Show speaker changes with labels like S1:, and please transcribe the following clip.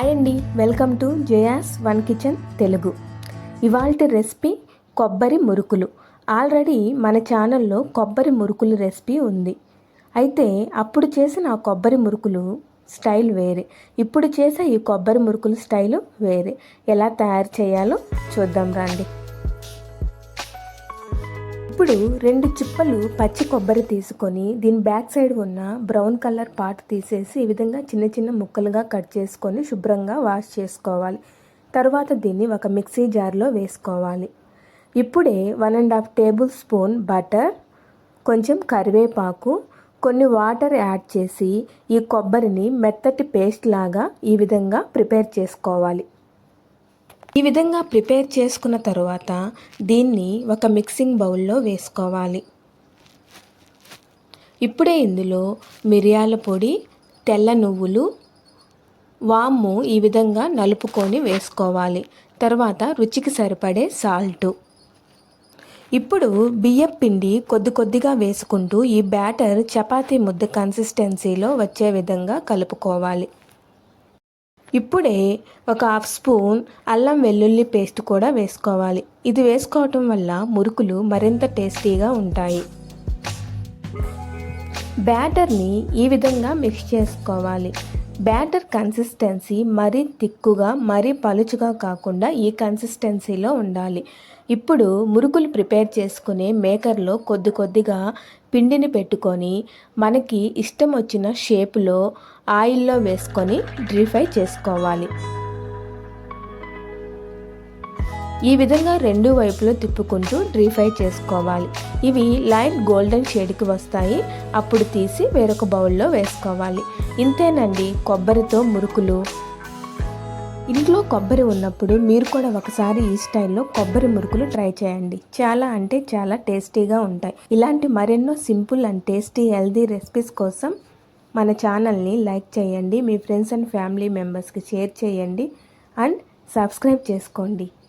S1: Hi అండి welcome to Jaya's one kitchen Telugu. ఇవాళ recipe కొబ్బరి మురుకులు. ఆల్రెడీ మన ఛానల్లో కొబ్బరి మురుకులు రెసిపీ ఉంది. అయితే అప్పుడు చేసిన ఆ కొబ్బరి మురుకులు స్టైల్ వేరే. ఇప్పుడు చేసే ఈ కొబ్బరి మురుకులు స్టైలు వేరే. ఎలా తయారు చేయాలో చూద్దాం రండి. ఇప్పుడు రెండు చిప్పలు పచ్చి కొబ్బరి తీసుకొని దీని బ్యాక్ సైడ్ ఉన్న బ్రౌన్ కలర్ పార్ట్ తీసేసి ఈ విధంగా చిన్న చిన్న ముక్కలుగా కట్ చేసుకొని శుభ్రంగా వాష్ చేసుకోవాలి. తర్వాత దీన్ని ఒక మిక్సీ జార్లో వేసుకోవాలి. ఇప్పుడే one and half tablespoon butter కొంచెం కరివేపాకు కొన్ని వాటర్ యాడ్ చేసి ఈ కొబ్బరిని మెత్తటి పేస్ట్ లాగా ఈ విధంగా ప్రిపేర్ చేసుకోవాలి. ఈ విధంగా ప్రిపేర్ చేసుకున్న తరువాత దీన్ని ఒక మిక్సింగ్ బౌల్లో వేసుకోవాలి. ఇప్పుడే ఇందులో మిరియాల పొడి తెల్ల నువ్వులు వాము ఈ విధంగా నలుపుకొని వేసుకోవాలి. తర్వాత రుచికి సరిపడే సాల్టు. ఇప్పుడు బియ్యం పిండి కొద్ది కొద్దిగా వేసుకుంటూ ఈ బ్యాటర్ చపాతీ ముద్ద కన్సిస్టెన్సీలో వచ్చే విధంగా కలుపుకోవాలి. ఇప్పుడే ఒక హాఫ్ స్పూన్ అల్లం వెల్లుల్లి పేస్ట్ కూడా వేసుకోవాలి. ఇది వేసుకోవటం వల్ల మురుకులు మరింత టేస్టీగా ఉంటాయి. బ్యాటర్ని ఈ విధంగా మిక్స్ చేసుకోవాలి. బ్యాటర్ కన్సిస్టెన్సీ మరీ తిక్కుగా మరీ పలుచుగా కాకుండా ఈ కన్సిస్టెన్సీలో ఉండాలి. ఇప్పుడు మురుకులు ప్రిపేర్ చేసుకునే మేకర్లో కొద్ది కొద్దిగా పిండిని పెట్టుకొని మనకి ఇష్టం వచ్చిన షేపులో ఆయిల్లో వేసుకొని డ్రీ చేసుకోవాలి. ఈ విధంగా రెండు వైపులో తిప్పుకుంటూ డ్రీ ఫ్రై చేసుకోవాలి. ఇవి లైట్ గోల్డెన్ షేడ్కి వస్తాయి. అప్పుడు తీసి వేరొక బౌల్లో వేసుకోవాలి. ఇంతేనండి కొబ్బరితో మురుకులు. ఇంట్లో కొబ్బరి ఉన్నప్పుడు మీరు కూడా ఒకసారి ఈ స్టైల్లో కొబ్బరి మురుకులు ట్రై చేయండి. చాలా అంటే చాలా టేస్టీగా ఉంటాయి. ఇలాంటి మరెన్నో simple and tasty healthy recipes కోసం మన ఛానల్ని లైక్ చేయండి. మీ ఫ్రెండ్స్ అండ్ ఫ్యామిలీ మెంబర్స్కి షేర్ చేయండి. అండ్ సబ్స్క్రైబ్ చేసుకోండి.